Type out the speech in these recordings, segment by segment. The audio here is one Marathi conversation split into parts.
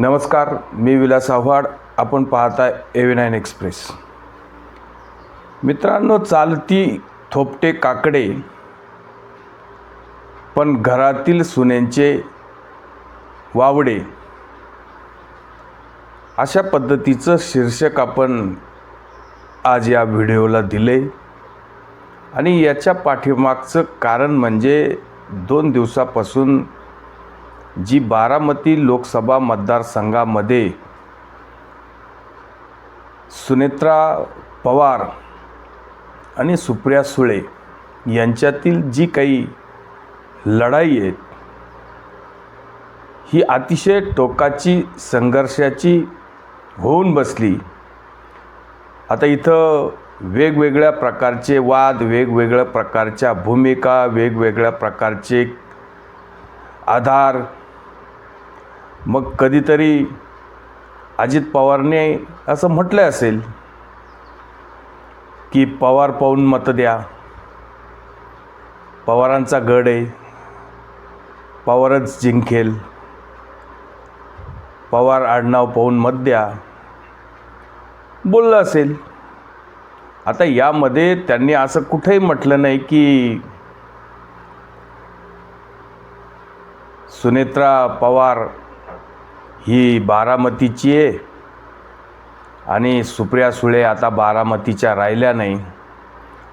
नमस्कार मी विलास आव्हाड. आपण पाहता एव्ही नाईन एक्सप्रेस मित्रांनो चालती थोपटे काकडे पण घरातील सुनेंचे वावडे अशा पद्धतीचं शीर्षक आपण आज या व्हिडिओला दिले. आणि याच्या पाठीमागचं कारण म्हणजे दोन दिवसापासून जी बारामती लोकसभा मतदारसंघामध्ये सुनेत्रा पवार आणि सुप्रिया सुळे यांच्यातील जी काही लढाई आहे ही अतिशय टोकाची संघर्षाची होऊन बसली. आता इथं वेगवेगळ्या प्रकारचे वाद वेगवेगळ्या प्रकारच्या भूमिका वेगवेगळ्या प्रकारचे आधार मग कधीतरी अजित पवारने असं म्हटलं असेल की पवार पाहून मतं द्या. पवारांचा गड आहे. पवारच जिंकेल. पवार आडनाव पाहून मत द्या. बोललं असेल. आता यामध्ये त्यांनी असं कुठेही म्हटलं नाही की सुनेत्रा पवार ही बारामतीची आहे. आणि सुप्रिया सुळे आता बारामतीच्या राहिल्या नाही.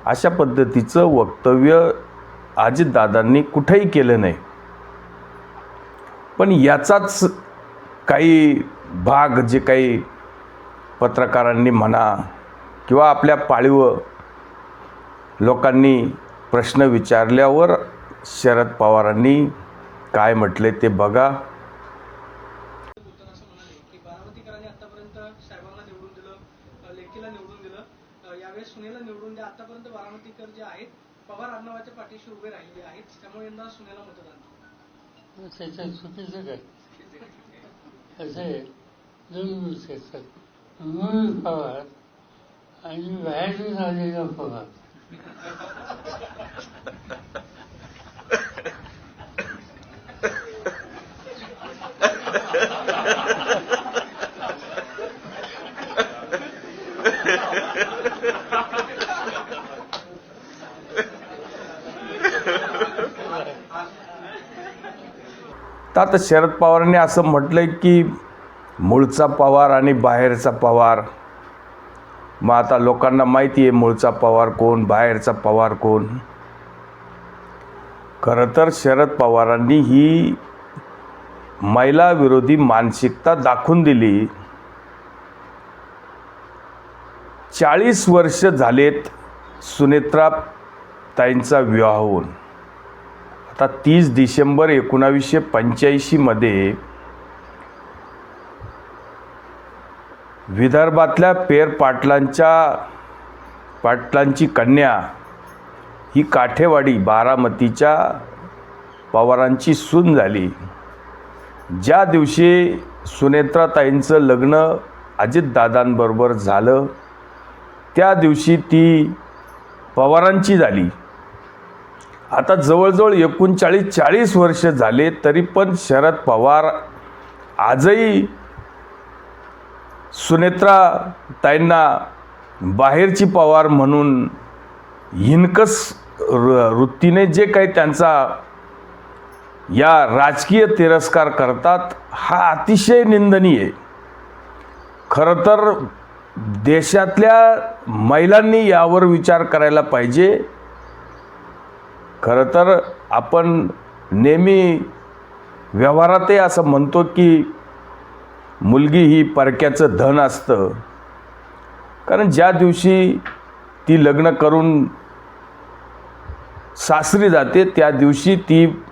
अशा पद्धतीचं वक्तव्य अजितदादांनी कुठेही केलं नाही. पण याचाच काही भाग जे काही पत्रकारांनी म्हणा किंवा आपल्या पाळीव लोकांनी प्रश्न विचारल्यावर शरद पवारांनी काय म्हटले ते बघा. की आतापर्यंत साहेबांना निवडून दिलं लेखीला निवडून दिलं. यावेळेस सुनेला निवडून द्या. आतापर्यंत बारामतीकर जे आहेत पवार आडनावाच्या पाठीशी उभे राहिले आहेत. त्यामुळे यंदा सुनेला मतदान. त्याच्यात चुकीचं काय? आहे. दोन गोष्टी असतात म्हणून पवार आणि बाहेरून आलेला पवार तर आता शरद पवारांनी असं म्हटलं आहे की मूळचा पवार आणि बाहेरचा पवार. मग आता लोकांना माहिती आहे मूळचा पवार कोण बाहेरचा पवार कोण. खरं तर शरद पवारांनी ही महिला विरोधी मानसिकता दाखवून दिली. चाळीस वर्ष झालेत सुनेत्रा ताईंचा विवाह होऊन. आता तीस डिसेंबर एकोणावीसशे पंच्याऐंशीमध्ये विदर्भातल्या पेर पाटलांच्या पाटलांची कन्या ही काठेवाडी बारामतीच्या पवारांची सून झाली. ज्या दिवशी सुनेत्राताईंचं लग्न अजितदादांबरोबर झालं त्या दिवशी ती पवारांची झाली. आता जवळजवळ एकोणचाळीस चाळीस वर्ष झाले तरी पण शरद पवार आजही सुनेत्रा ताईंना बाहेरची पवार म्हणून हिनकस वृत्तीने जे काही त्यांचा या राजकीय तिरस्कार करतात हा अतिशय निंदनीय खरं तर देशातल्या महिलांनी यावर विचार करायला पाहिजे. खरं तर आपण नेहमी व्यवहारातही असं म्हणतो की मुलगी ही परक्याचं धन असतं. कारण ज्या दिवशी ती लग्न करून सासरी जाते त्या दिवशी ती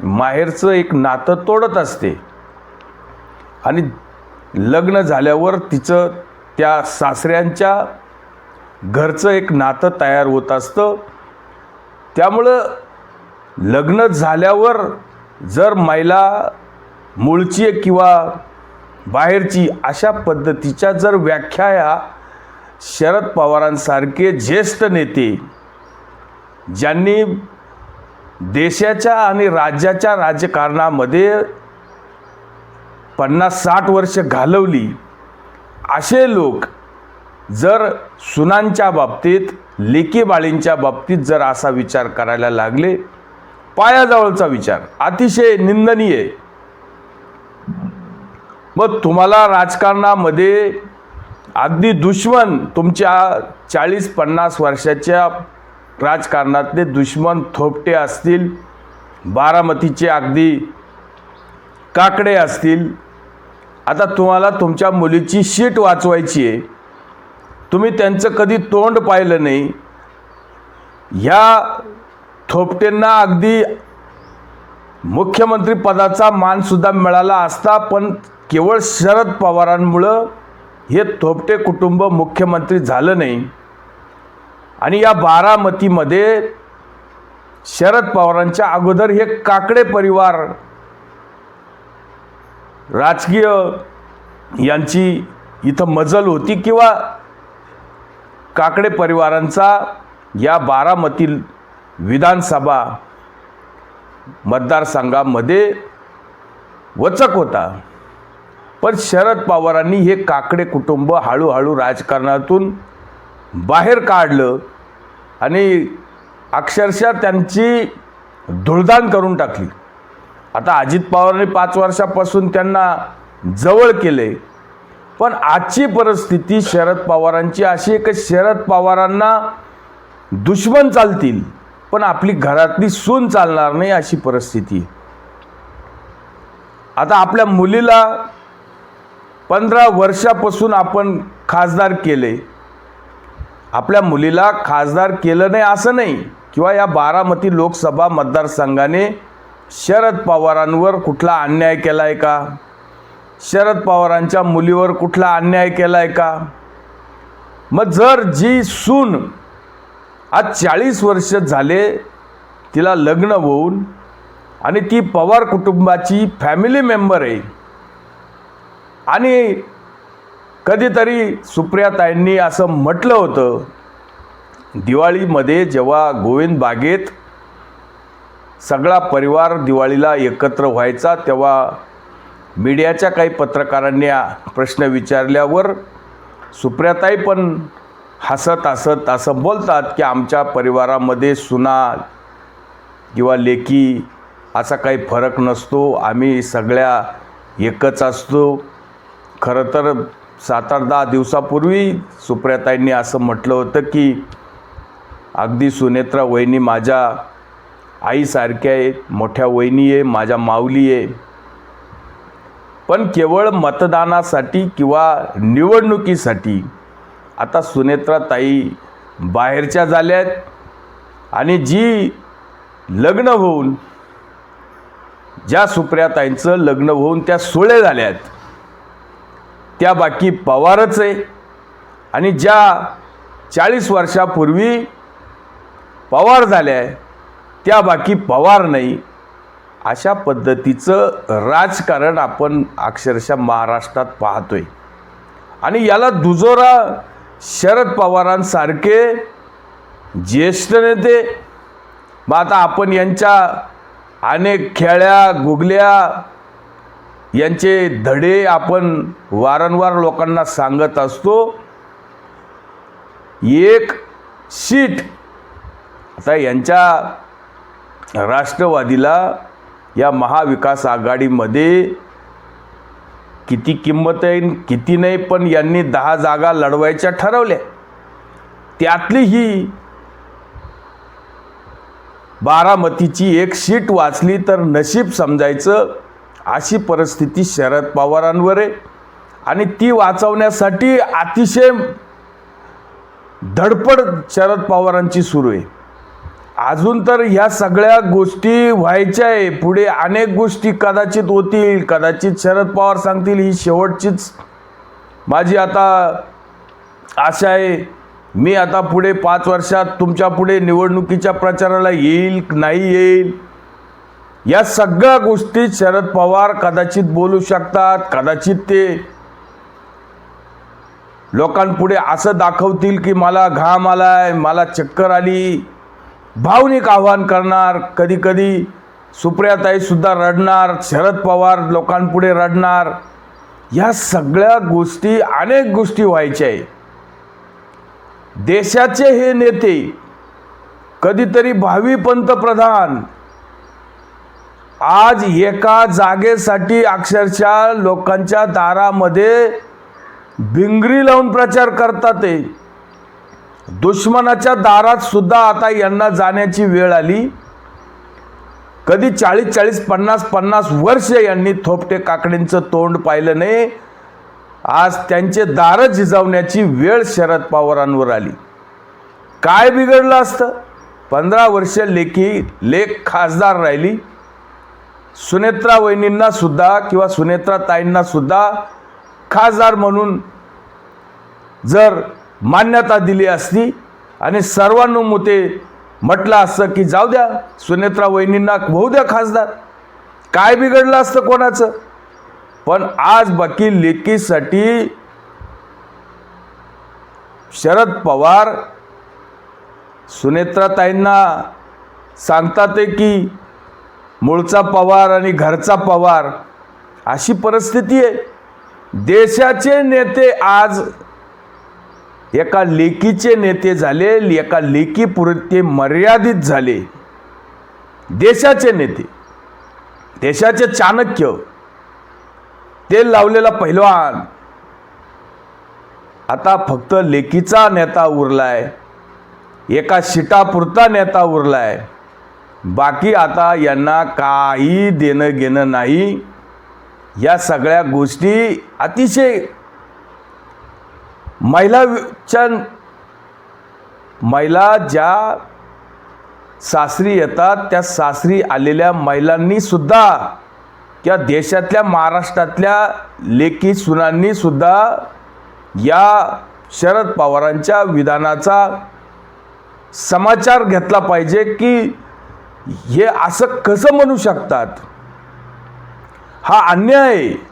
माहेरचं एक नातं तोडत असते. आणि लग्न झाल्यावर तिचं त्या सासऱ्यांच्या घरचं एक नातं तयार होत असतं. त्यामुळं लग्न झाल्यावर जर महिला मूळची किंवा बाहेरची अशा पद्धतीच्या जर व्याख्या या शरद पवारांसारखे ज्येष्ठ नेते ज्यांनी देशाच्या आणि राज्याच्या राजकारणामध्ये पन्नास साठ वर्ष घालवली असे लोक जर सुनांच्या बाबतीत लेकीबाळींच्या बाबतीत जर असा विचार करायला लागले पायाजवळचा विचार. अतिशय निंदनीय. मग तुम्हाला राजकारणामध्ये अगदी दुश्मन तुमच्या चाळीस पन्नास वर्षाच्या राजकारणातले दुश्मन थोपटे असतील बारामतीचे अगदी काकडे असतील. आता तुम्हाला तुमच्या मुलीची शीट वाचवायची आहे. तुम्ही त्यांचं कधी तोंड पाहिलं नाही. ह्या थोपटेंना अगदी मुख्यमंत्री पदाचा मानसुद्धा मिळाला असता पण केवळ शरद पवारांमुळं हे थोपटे कुटुंब मुख्यमंत्री झालं नाही. आणि या बारामतीमध्ये शरद पवारांच्या अगोदर हे काकडे परिवार राजकीय यांची इथं मजल होती किंवा काकडे परिवारांचा या बारामती विधानसभा मतदारसंघामध्ये वचक होता. पण शरद पवारांनी हे काकडे कुटुंब हळूहळू राजकारणातून बाहेर काढलं आणि अक्षरशः त्यांची धुळदाण करून टाकली. आता अजित पवारांनी पाच वर्षापासून त्यांना जवळ केले. पण आजची परिस्थिती शरद पवारांची अशी आहे की शरद पवारांना दुश्मन चालतील. पण आपली घरातली सून चालणार नाही अशी परिस्थिती. आता आपल्या मुलीला पंधरा वर्षापासून आपण खासदार केले. आपल्या मुलीला खासदार केलं नाही असं नाही. किंवा या बारामती लोकसभा मतदारसंघाने शरद पवारांवर कुठला अन्याय केला आहे का? शरद पवारांच्या मुलीवर कुठला अन्याय केला आहे का? मग जर जी सून आज चाळीस वर्ष झाले तिला लग्न होऊन आणि ती पवार कुटुंबाची फॅमिली मेंबर आहे. आणि कधीतरी सुप्रियाताईंनी असं म्हटलं होतं दिवाळीमध्ये जेव्हा गोविंद बागेत सगळा परिवार दिवाळीला एकत्र व्हायचा तेव्हा मीडियाच्या काही पत्रकारांनी प्रश्न विचारल्यावर सुप्रियाताई पण हसत हसत असं बोलतात की आमच्या परिवारामध्ये सुना किंवा लेकी असा काही फरक नसतो. आम्ही सगळ्या एकच असतो. खरं तर सात आठ दहा दिवसापूर्वी सुप्रियाताईंनी असं म्हटलं होतं की अगदी सुनेत्रा वहिनी माझ्या आईसारख्या आहे मोठ्या वहिनी आहे माझ्या माऊली आहे. पण केवळ मतदानासाठी किंवा निवडणुकीसाठी आता सुनेत्रा ताई बाहेरच्या झाल्यात आणि जी लग्न होऊन ज्या सुप्रियाताईंचं लग्न होऊन त्या सोळे झाल्यात त्या बाकी पवारच आहे. आणि ज्या चाळीस वर्षापूर्वी पवार झाल्या त्या बाकी पवार नाही. अशा पद्धतीचं राजकारण आपण अक्षरशः महाराष्ट्रात पाहतोय. आणि याला दुजोरा शरद पवारांसारखे ज्येष्ठ नेते मग आता आपण यांच्या अनेक खेळ्या गुगल्या यांचे धडे आपण वारंवार लोकांना सांगत असतो. एक सीट आता यांच्या राष्ट्रवादीला या महाविकास आघाडीमध्ये किती किंमत येईन किती नाही पण यांनी दहा जागा लढवायच्या ठरवल्या. त्यातली ही बारामतीची एक सीट वाचली तर नशीब समजायचं अशी परिस्थिती शरद पवारांवर आहे. आणि ती वाचवण्यासाठी अतिशय धडपड शरद पवारांची सुरू आहे. अजून तर ह्या सगळ्या गोष्टी व्हायच्या आहे. पुढे अनेक गोष्टी कदाचित होतील. कदाचित शरद पवार सांगतील ही शेवटचीच माझी आता आशा आहे. मी आता पुढे पाच वर्षात तुमच्यापुढे निवडणुकीच्या प्रचाराला येईल नाही येईल? या सगळ्या गोष्टी शरद पवार कदाचित बोलू शकतात. कदाचित ते लोकांपुढे असं दाखवतील की मला घाम आलाय मला चक्कर आली. भावनिक आव्हान करणार कधी कधी सुप्रियाताईसुद्धा रडणार शरद पवार लोकांपुढे रडणार. या सगळ्या गोष्टी अनेक गोष्टी व्हायच्या आहे. देशाचे हे नेते कधीतरी भावी पंतप्रधान आज एका जागेसाठी अक्षरशः लोकांच्या दारामध्ये भिंगरी लावून प्रचार करतात ते. दुश्मनाच्या दारात सुद्धा आता यांना जाण्याची वेळ आली. कधी चाळीस चाळीस पन्नास पन्नास वर्ष यांनी थोपटे काकडींचं तोंड पाहिलं नाही आज त्यांचे दारं झिजावण्याची वेळ शरद पवारांवर आली. काय बिघडलं असतं? पंधरा वर्ष लेखी लेख खासदार राहिली. सुनेत्रा वहिनींना सुद्धा किंवा सुनेत्रा ताईंना सुद्धा खासदार म्हणून जर मान्यता दिली असती. आणि सर्वानुमते म्हटलं असतं की जाऊ द्या सुनेत्रा वहिनींना होऊ द्या खासदार. काय बिघडलं असतं कोणाचं? पण आज बाकी लेकीसाठी शरद पवार सुनेत्राताईंना सांगतात आहे की मूळचा पवार आणि घरचा पवार अशी परिस्थिती आहे. देशाचे नेते आज एका लेकीचे नेते झाले एका लेकीपुरते मर्यादित झाले. देशाचे नेते देशाचे चाणक्य तेल लावलेला पैलवान. आता फक्त लेकीचा नेता उरलाय एका शिटापुरता नेता उरलाय. बाकी आता यांना काही देणं घेणं नाही. या सगळ्या गोष्टी अतिशय महिलाच्या महिला ज्या सासरी येतात त्या सासरी आलेल्या महिलांनी सुद्धा या देशातल्या महाराष्ट्रातल्या लेखी सुनांनी सुद्धा या शरद पवारांच्या विधानाचा समाचार घेतला पाहिजे की हे असं कसं म्हणू शकतात? हा अन्याय आहे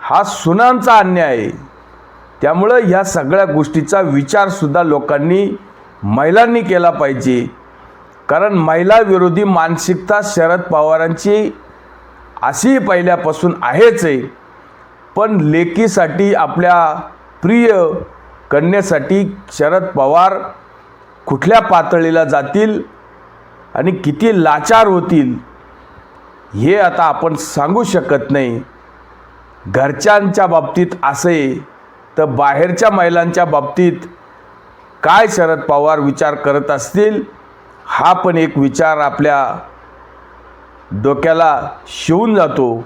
हा सुनांचा अन्याय. आहे त्यामुळं ह्या सगळ्या गोष्टीचा विचारसुद्धा लोकांनी महिलांनी केला पाहिजे. कारण महिलाविरोधी मानसिकता शरद पवारांची अशी पहिल्यापासून आहेच आहे. पण लेकीसाठी आपल्या प्रिय कन्येसाठी शरद पवार कुठल्या पातळीला जातील आणि किती लाचार होतील हे आता आपण सांगू शकत नाही. घरच्यांच्या बाबतीत असे तर बाहेरच्या महिलांच्या बाबतीत काय शरद पवार विचार करत असतील हा पण एक विचार आपल्या डोक्याला शिवून जातो.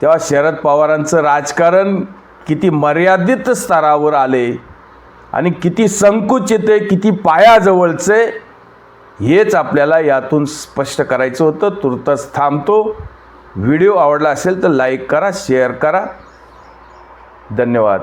तेव्हा शरद पवारांचं राजकारण किती मर्यादित स्तरावर आले आणि किती संकुचित आहे किती पायाजवळचे हेच आपल्याला यातून स्पष्ट करायचं होतं. तुर्तच थांबतो. व्हिडिओ आवडला असेल तर लाईक करा शेअर करा. धन्यवाद.